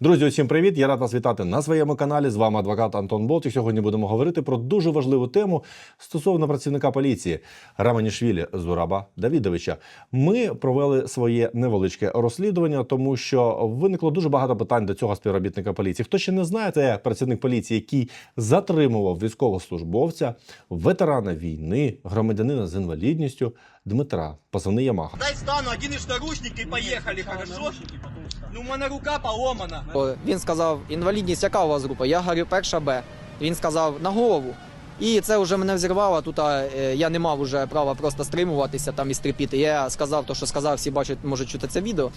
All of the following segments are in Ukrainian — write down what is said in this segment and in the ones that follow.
Друзі, усім привіт! Я рад вас вітати на своєму каналі. З вами адвокат Антон Болт. І сьогодні будемо говорити про дуже важливу тему стосовно працівника поліції Раманішвілі Зураба Давідовича. Ми провели своє невеличке розслідування, тому що виникло дуже багато питань до цього співробітника поліції. Хто ще не знає, це працівник поліції, який затримував військовослужбовця, ветерана війни, громадянина з інвалідністю Дмитра, позивний Ямаха. Дай стану, оденешь наручники и поехали, хорошо? Ну, в мене рука поломана. Він сказав, інвалідність, яка у вас група? Я говорю, перша Б. Він сказав на голову. І це вже мене взірвало. Тут е, я не мав уже права просто стримуватися там і стріпіти. Я сказав то, що сказав, всі бачать, можуть чути це відео.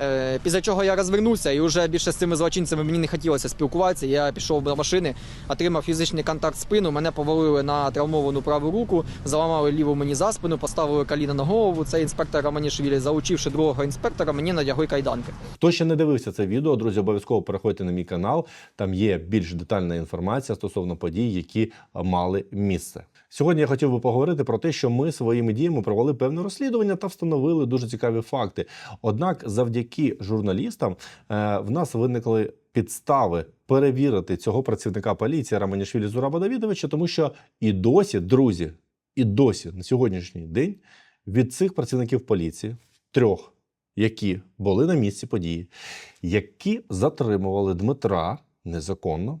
Е, Після чого я розвернувся і вже більше з цими злочинцями мені не хотілося спілкуватися. Я пішов до машини, отримав фізичний контакт спину. Мене повалили на травмовану праву руку, заламали ліву мені за спину, поставили коліна на голову. Цей інспектор Романішвілі, заучивши другого інспектора, мені надягли кайданки. Хто ще не дивився це відео, друзі, обов'язково переходьте на мій канал. Там є більш детальна інформація стосовно подій, які мали місце. Сьогодні я хотів би поговорити про те, що ми своїми діями провели певне розслідування та встановили дуже цікаві факти. Однак, завдяки журналістам, е, в нас виникли підстави перевірити цього працівника поліції Раманішвілі Зураба Давідовича, тому що і досі, друзі, і досі на сьогоднішній день від цих працівників поліції трьох які були на місці події, які затримували Дмитра незаконно.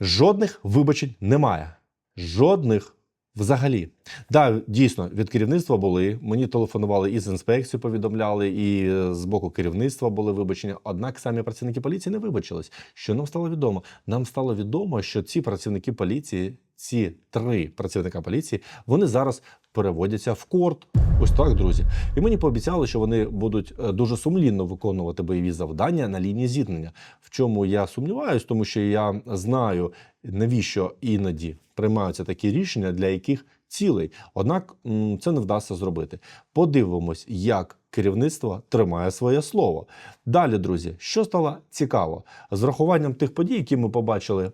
Жодних вибачень немає. Жодних взагалі. Да, дійсно, від керівництва були. Мені телефонували і з інспекцією повідомляли, і е, з боку керівництва були вибачення. Однак самі працівники поліції не вибачились. Що нам стало відомо? Нам стало відомо, що ці працівники поліції, ці три працівника поліції, вони зараз переводяться в корт. Ось так, друзі. І мені пообіцяли, що вони будуть е, дуже сумлінно виконувати бойові завдання на лінії зіткнення. В чому я сумніваюсь, тому що я знаю, навіщо іноді приймаються такі рішення, для яких цілей. Однак це не вдасться зробити. Подивимось, як керівництво тримає своє слово. Далі, друзі, що стало цікаво з врахуванням тих подій, які ми побачили.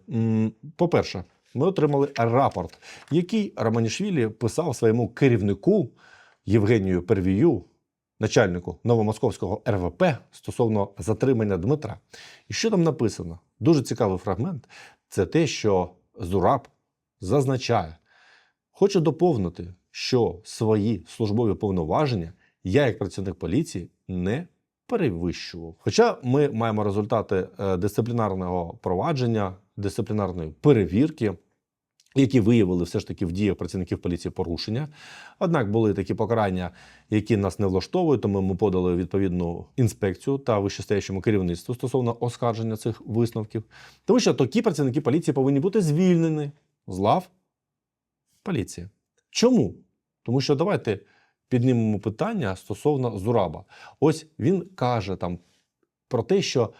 По-перше, ми отримали рапорт, який Романішвілі писав своєму керівнику Євгенію Первію, начальнику Новомосковського РВП стосовно затримання Дмитра. І що там написано? Дуже цікавий фрагмент. Це те, що Зураб зазначає, хочу доповнити, що свої службові повноваження я, як працівник поліції, не перевищував. Хоча ми маємо результати е, дисциплінарного провадження, дисциплінарної перевірки. Які виявили все ж таки в діях працівників поліції порушення. Однак були такі покарання, які нас не влаштовують, тому ми подали відповідну інспекцію та вищестоящому керівництву стосовно оскарження цих висновків. Тому що такі працівники поліції повинні бути звільнені з лав поліції. Чому? Тому що давайте піднімемо питання стосовно Зураба. Ось він каже там про те, що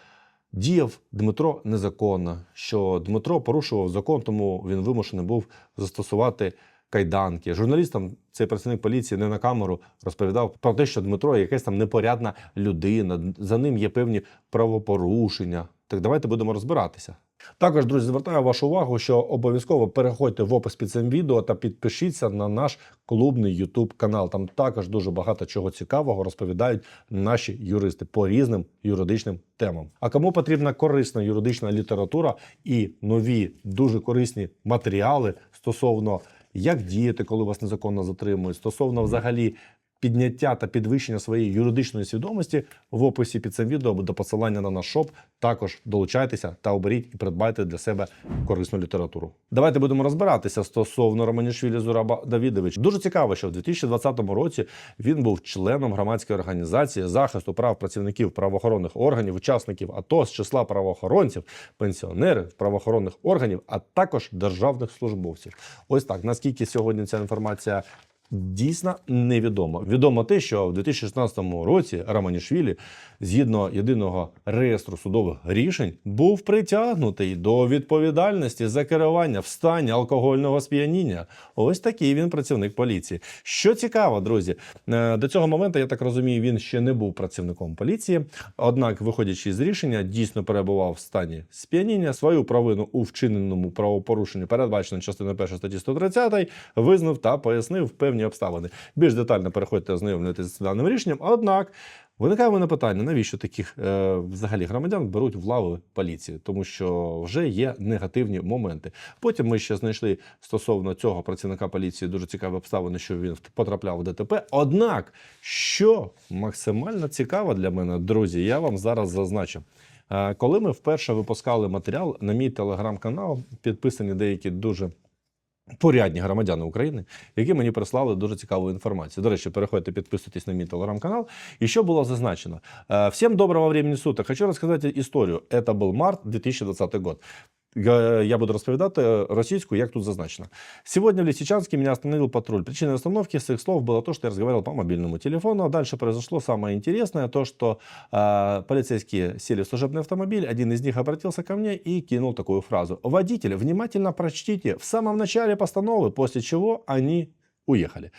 діяв Дмитро незаконно, що Дмитро порушував закон, тому він вимушений був застосувати кайданки. Журналістам цей працівник поліції не на камеру розповідав про те, що Дмитро якась там непорядна людина, за ним є певні правопорушення. Так давайте будемо розбиратися. Також, друзі, звертаю вашу увагу, що обов'язково переходьте в опис під цим відео та підпишіться на наш клубний YouTube канал. Там також дуже багато чого цікавого розповідають наші юристи по різним юридичним темам. А кому потрібна корисна юридична література і нові дуже корисні матеріали стосовно як діяти, коли вас незаконно затримують, стосовно взагалі підняття та підвищення своєї юридичної свідомості в описі під цим відео буде посилання на наш шоп. Також долучайтеся та оберіть і придбайте для себе корисну літературу. Давайте будемо розбиратися стосовно Романішвілі Зураба Давідович. Дуже цікаво, що в 2020 році він був членом громадської організації захисту прав працівників правоохоронних органів, учасників АТО з числа правоохоронців, пенсіонерів, правоохоронних органів, а також державних службовців. Ось так наскільки сьогодні ця інформація дійсно невідомо. Відомо те, що в 2016 році Романішвілі, згідно єдиного реєстру судових рішень, був притягнутий до відповідальності за керування в стані алкогольного сп'яніння. Ось такий він працівник поліції. Що цікаво, друзі, е, до цього моменту, я так розумію, він ще не був працівником поліції. Однак, виходячи з рішення, дійсно перебував в стані сп'яніння. Свою провину у вчиненому правопорушенні, передбачено частиною 1 статті 130, визнав та пояснив певні обставини. Більш детально переходьте ознайомлюватися з даним рішенням. Однак Виникає мене питання, навіщо таких е, взагалі громадян беруть в лави поліції, тому що вже є негативні моменти. Потім ми ще знайшли стосовно цього працівника поліції дуже цікаві обставини, що він потрапляв в ДТП. Однак, що максимально цікаво для мене, друзі, я вам зараз зазначу. Е, Коли ми вперше випускали матеріал на мій телеграм-канал, підписані деякі дуже порядні громадяни України, які мені прислали дуже цікаву інформацію. До речі, переходьте, підписуйтесь на мій телеграм-канал. І що було зазначено? Всім доброго времени суток. Хочу розказати історію. Це був март 2020 год. Я буду розповідати російською, як тут зазначено. Сегодня в Лисичанске меня остановил патруль. Причиной остановки с их слов было то, что я разговаривал по мобильному телефону. А дальше произошло самое интересное, то, что э, полицейские сели в служебный автомобиль, один из них обратился ко мне и кинул такую фразу. «Водитель, внимательно прочтите в самом начале постановы, после чего они уехали».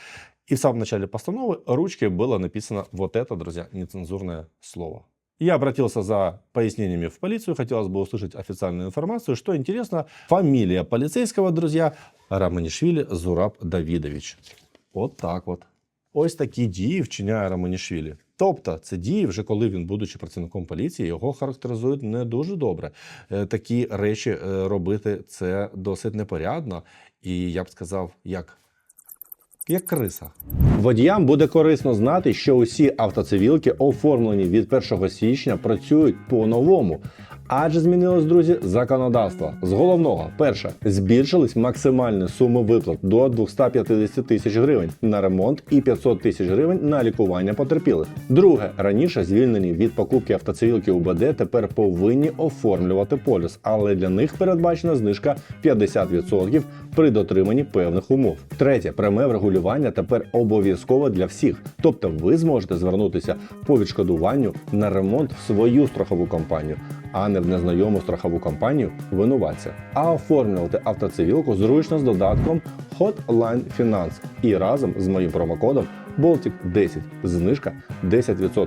И в самом начале постановы ручкой было написано вот это, друзья, нецензурное слово. Я обратился за пояснениями в полицию, хотелось бы услышать официальную информацию. Что интересно, фамилия полицейского, друзья, Раманишвили Зураб Давидович. От так от. Ось такі дії вчиняє Раманішвілі. Тобто, це дії, вже коли він, будучи працівником поліції, його характеризують не дуже добре. Е, Такі речі е, робити це досить непорядно, і я б сказав, як, як криса. Водіям буде корисно знати, що усі автоцивілки, оформлені від 1 січня, працюють по-новому. Адже змінилось, друзі, законодавство. З головного, перше, збільшились максимальні суми виплат до 250 тисяч гривень на ремонт і 500 тисяч гривень на лікування потерпілих. Друге, раніше звільнені від покупки автоцивілки УБД тепер повинні оформлювати поліс, але для них передбачена знижка 50% при дотриманні певних умов. Третє, пряме врегулювання тепер обов'язкове для всіх. Тобто ви зможете звернутися по відшкодуванню на ремонт в свою страхову компанію, а не в незнайому страхову компанію винуватця. А оформлювати автоцивілку зручно з додатком Hotline Finance і разом з моїм промокодом Baltic 10 знижка 10%.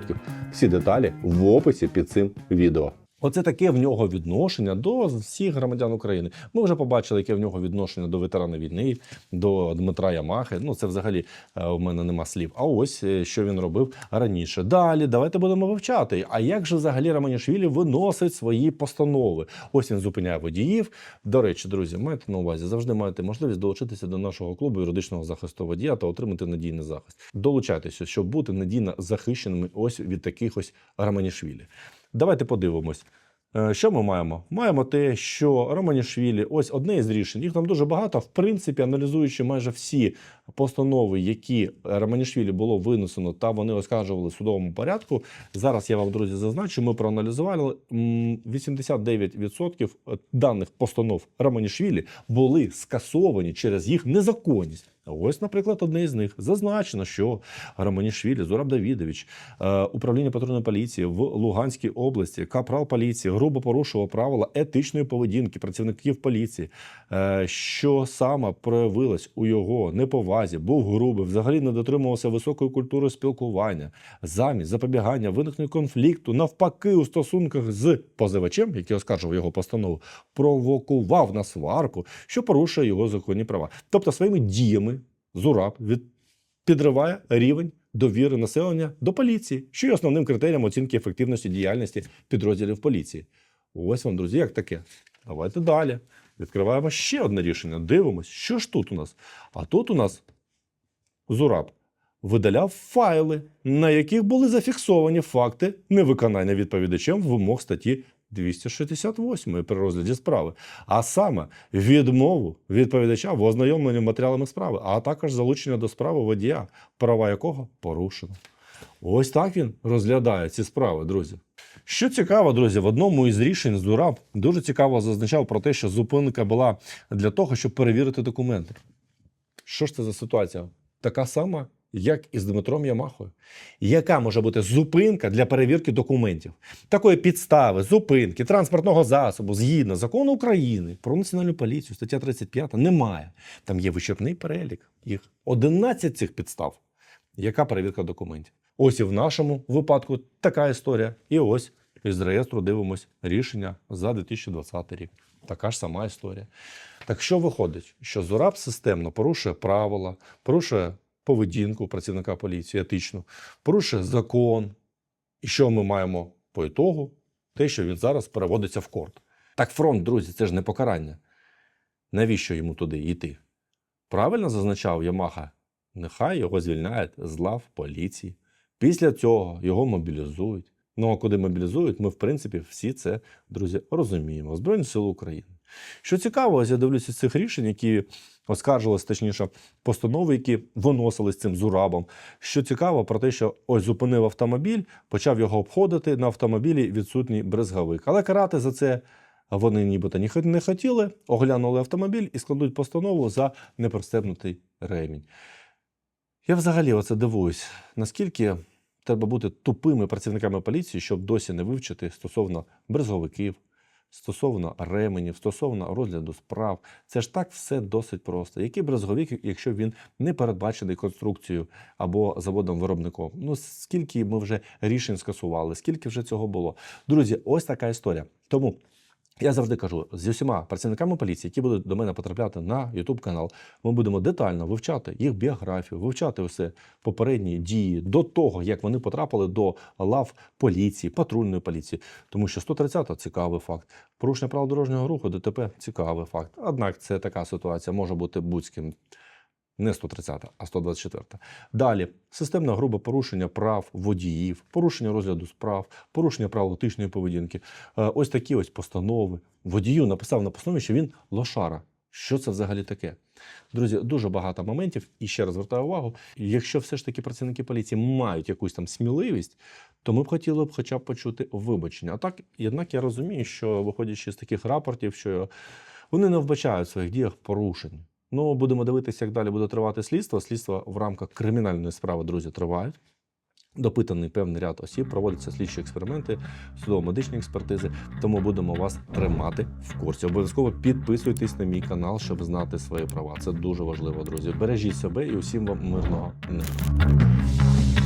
Всі деталі в описі під цим відео. Оце таке в нього відношення до всіх громадян України. Ми вже побачили, яке в нього відношення до ветерана війни, до Дмитра Ямахи. Ну це взагалі е, в мене нема слів. А ось е, що він робив раніше. Далі давайте будемо вивчати. А як же взагалі Романішвілі виносить свої постанови? Ось він зупиняє водіїв. До речі, друзі, майте на увазі, завжди маєте можливість долучитися до нашого клубу юридичного захисту водія та отримати надійний захист. Долучайтеся, щоб бути надійно захищеними ось від таких ось Романішвілі. Давайте подивимось. Е, Що ми маємо? Маємо те, що Романішвілі, ось одне із рішень, їх там дуже багато. В принципі, аналізуючи майже всі постанови, які Романішвілі було винесено, та вони оскаржували в судовому порядку. Зараз я вам, друзі, зазначу, ми проаналізували 89% даних постанов Романішвілі були скасовані через їх незаконність. Ось, наприклад, одне із них зазначено, що Романішвілі Зураб Давідович, е, управління патрульної поліції в Луганській області, капрал поліції грубо порушував правила етичної поведінки працівників поліції, е, що саме проявилось у його неповазі, був грубий, взагалі не дотримувався високої культури спілкування, замість запобігання виникнення конфлікту, навпаки, у стосунках з позивачем, який оскаржував його постанову, провокував на сварку, що порушує його законні права. Тобто своїми діями Зураб від підриває рівень довіри населення до поліції, що є основним критерієм оцінки ефективності діяльності підрозділів поліції. Ось вам, друзі, як таке. Давайте далі. Відкриваємо ще одне рішення. Дивимось, що ж тут у нас. А тут у нас Зураб видаляв файли, на яких були зафіксовані факти невиконання відповідачем вимог статті 268 при розгляді справи, а саме відмову відповідача в ознайомленні матеріалами справи, а також залучення до справи водія, права якого порушено. Ось так він розглядає ці справи, друзі. Що цікаво, друзі, в одному із рішень Зураб дуже цікаво зазначав про те, що зупинка була для того, щоб перевірити документи. Що ж це за ситуація? Така сама, як і з Дмитром Ямахою. Яка може бути зупинка для перевірки документів? Такої підстави, зупинки, транспортного засобу згідно закону України про національну поліцію, стаття 35, немає. Там є вичерпний перелік. Їх 11 цих підстав. Яка перевірка документів? Ось і в нашому випадку така історія. І ось із реєстру дивимось рішення за 2020 рік. Така ж сама історія. Так що виходить, що Зураб системно порушує правила, порушує поведінку працівника поліції етичну, порушує закон, І що ми маємо по ітогу? Те, що він зараз переводиться в корт. Так фронт, друзі, це ж не покарання. Навіщо йому туди йти? Правильно зазначав Ямаха, нехай його звільняють з лав поліції. Після цього його мобілізують. Ну а куди мобілізують, ми, в принципі, всі це, друзі, розуміємо. Збройні сили України. Що цікаво, ось я дивлюся цих рішень, які оскаржились, точніше, постанови, які виносились цим зурабом. Що цікаво, про те, що ось зупинив автомобіль, почав його обходити на автомобілі відсутній брезговик. Але карати за це вони нібито ні- не хотіли, оглянули автомобіль і складуть постанову за непристебнутий ремінь. Я взагалі оце дивуюсь, наскільки треба бути тупими працівниками поліції, щоб досі не вивчити стосовно брезговиків, стосовно ременів, стосовно розгляду справ. Це ж так все досить просто. Який брезговик, якщо він не передбачений конструкцією або заводом-виробником? Ну скільки ми вже рішень скасували, скільки вже цього було? Друзі, ось така історія. Тому. Я завжди кажу з усіма працівниками поліції, які будуть до мене потрапляти на YouTube канал, ми будемо детально вивчати їх біографію, вивчати усе попередні дії до того, як вони потрапили до лав поліції, патрульної поліції. Тому що 130 цікавий факт. Порушення правил дорожнього руху, ДТП цікавий факт. Однак це така ситуація може бути будь-ким. Не 130, а 124. Далі системне грубе порушення прав водіїв, порушення розгляду справ, порушення правил етичної поведінки. Е, Ось такі ось постанови. Водію написав на постанові, що він лошара. Що це взагалі таке? Друзі, дуже багато моментів. І ще раз звертаю увагу: якщо все ж таки працівники поліції мають якусь там сміливість, то ми б хотіли б хоча б почути вибачення. А так, однак я розумію, що виходячи з таких рапортів, що вони не вбачають в своїх діях порушень. Ну, будемо дивитися, як далі буде тривати слідство. Слідство в рамках кримінальної справи, друзі, тривають. Допитаний певний ряд осіб, проводяться слідчі експерименти, судово-медичні експертизи. Тому будемо вас тримати в курсі. Обов'язково підписуйтесь на мій канал, щоб знати свої права. Це дуже важливо, друзі. Бережіть себе і усім вам мирного неба.